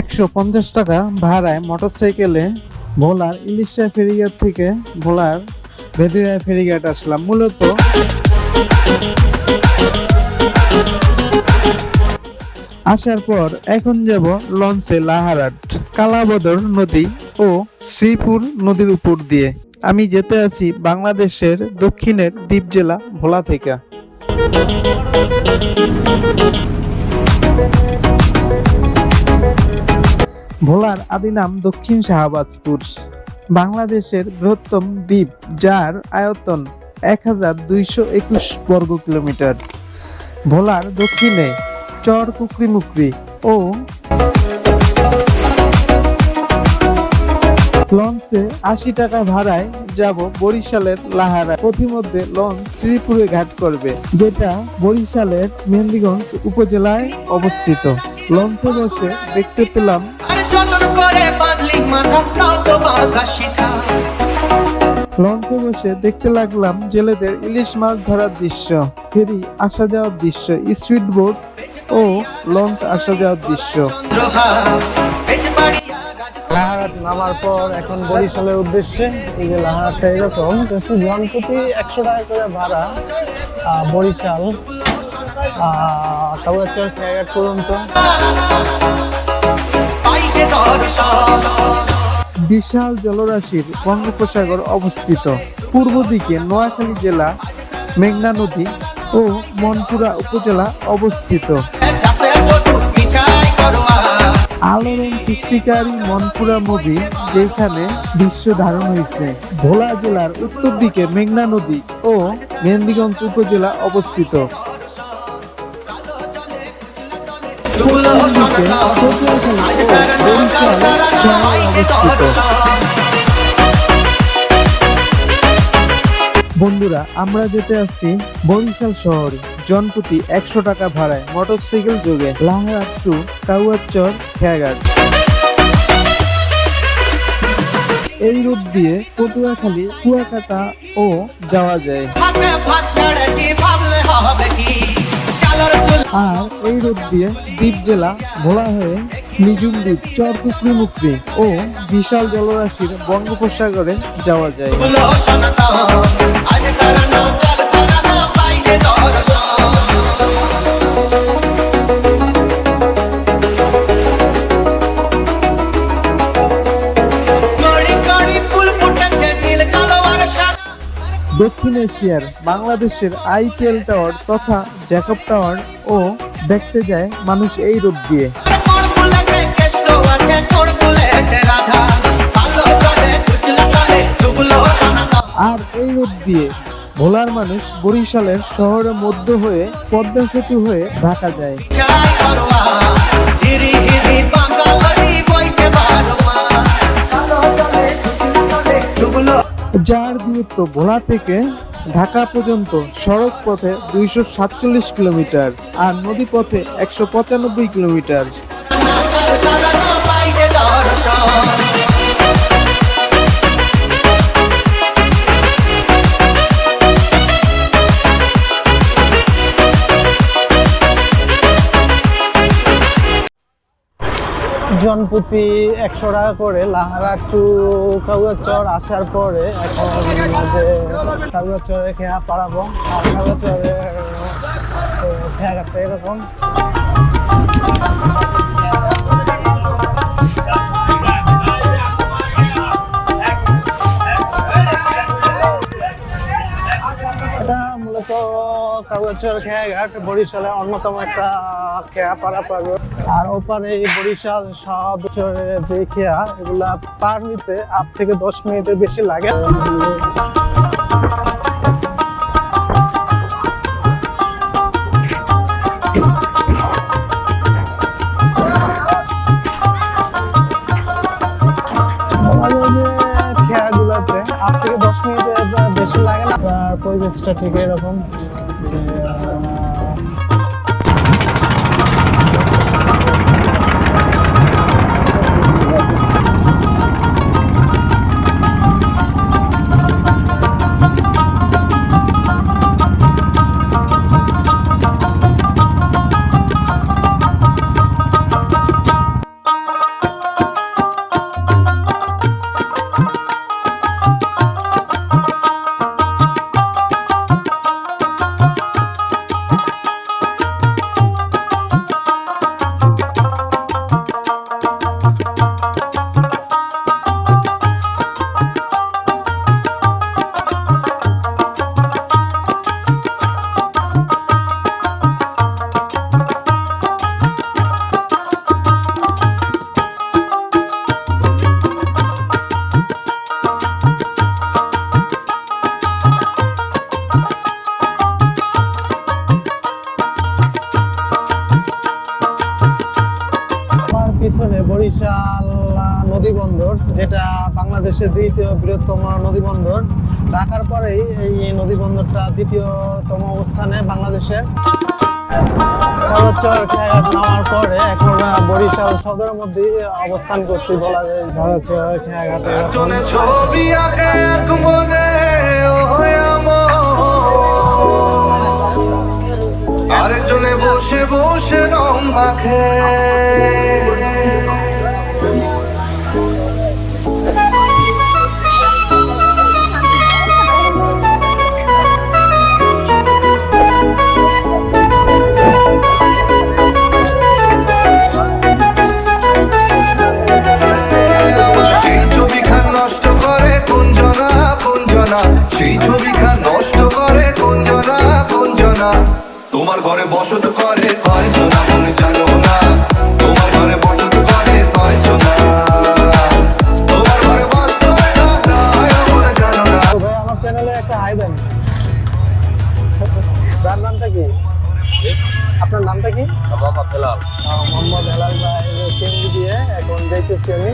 একশো পঞ্চাশ টাকা ভাড়ায় মোটরসাইকেলে ভোলার ইলিশা ফেরিঘাট থেকে ভোলার ভেদুরিয়া ফেরিঘাট আসলাম। মূলত আসার পর এখন যাব লঞ্চে লাহারাট, কালাবদর নদী ও শ্রীপুর নদীর উপর দিয়ে। আমি যেতে আছি বাংলাদেশের দক্ষিণের দ্বীপ জেলা ভোলা থেকে। ভোলার আদি নাম দক্ষিণ শাহবাজপুর। বাংলাদেশের বৃহত্তম দ্বীপ, যার আয়তন এক হাজার দুইশো একুশ বর্গ কিলোমিটার। ভোলার দক্ষিণে চর কুকরি মুকরি ও লঞ্চে আশি টাকা ভাড়ায় যাব বরিশালের লাহারা। পথিমধ্যে লঞ্চ শ্রীপুরে ঘাট করবে যেটা বরিশালের মেহেন্দিগঞ্জ উপজেলায় অবস্থিত। লঞ্চে বসে দেখতে পেলাম লঞ্চে বসে দেখতে লাগলাম জেলেদের ইলিশ মাছ ধরার দৃশ্য ফেরি আসা যাওয়ার দৃশ্য স্পিড বোট ও লঞ্চ আসা যাওয়ার দৃশ্য। রাজা লাহারাট নামার পর এখন বরিশালের উদ্দেশ্যে এই যে লাহারাটটা এরকম, কিন্তু জনপ্রতি একশো টাকা করে ভাড়া বরিশাল পর্যন্ত। বিশাল জলরাশির বঙ্গোপসাগর অবস্থিত। পূর্ব দিকে নোয়াখালী জেলা, মেঘনা নদী ও মনপুরা উপজেলা অবস্থিত। আলোড়ন সৃষ্টিকারী মনপুরা মুভি যেখানে দৃশ্য ধারণ হয়েছে। ভোলা জেলার উত্তর দিকে মেঘনা নদী ও মেহেন্দিগঞ্জ উপজেলা অবস্থিত। দুলো দিকে অবস্থিত। বন্ধুরা, আমরা যেতে আছি বরিশাল শহরে। জনপ্রতি একশো টাকা ভাড়ায় মোটরসাইকেল যোগে লাহারাট টু কাউয়াচর খেয়াঘাট এই রুট দিয়ে পটুয়াখালী, কুয়াকাটা ও যাওয়া যায়। আর এই রোড দিয়ে দ্বীপ জেলা ভোলা হয়ে নিজুম দ্বীপ মুকরি ও বিশাল জলরাশির বঙ্গোপসাগরে যাওয়া যায়। দক্ষিণ এশিয়ার বাংলাদেশের আইপিএল টাওয়ার তথা জ্যাকব টাওয়ার ও দেখতে যায় মানুষ এই রূপ দিয়ে। আর এই রোড দিয়ে ভোলার মানুষ বরিশালের শহরের মধ্য হয়ে পদ্মা সেতু হয়ে ঢাকা যায়। যার দূরত্ব ভোলা থেকে ঢাকা পর্যন্ত সড়ক পথে দুইশো সাতচল্লিশ কিলোমিটার আর নদী পথে একশো পঁচানব্বই কিলোমিটার। জনপ্রতি একশো টাকা করে লাহারা টু কাউয়াচর আসার পরে এখন যে কাউয়াচরে খেয়া পারাবো, আর কাউয়াচরে খেয়াঘাটটা এরকম। কাগজের খেয়াঘাট বরিশালের অন্যতম একটা খেয়া পারাপার road। আর ওপারে এই বরিশাল শহরের যে খেয়া, এগুলা পার নিতে আট থেকে দশ মিনিটের বেশি লাগে। খেয়াগুলোতে আট থেকে দশ মিনিটের বেশি লাগে না। পরিবেশটা ঠিক এরকম। Gracias. বাংলাদেশের দ্বিতীয় বৃহত্তম নদী বন্দর ঢাকার পরেই এই নদী বন্দরটা দ্বিতীয়তম অবস্থানে বাংলাদেশের। নামার পরে এখন বরিশাল সদরের মধ্যে অবস্থান করছি বলা যায়। কাগজচর খেয়াঘাটে ছবি বসে বসে রং মাখে। করে কুঞ্জনা কুঞ্জনা। তোমার ঘরে বসত করে কয়জনা মনে জানো না। তোমার ঘরে বসত করে কয়জনা তোমার ঘরে বসত মনে জানো না। ভাই আমার চ্যানেলে একটা হাই দেন তার নামটা কি? আপনার নামটা কি? আহ, মোহাম্মদ হেলাল ভাই দিয়ে এখন যাইতেছি আমি।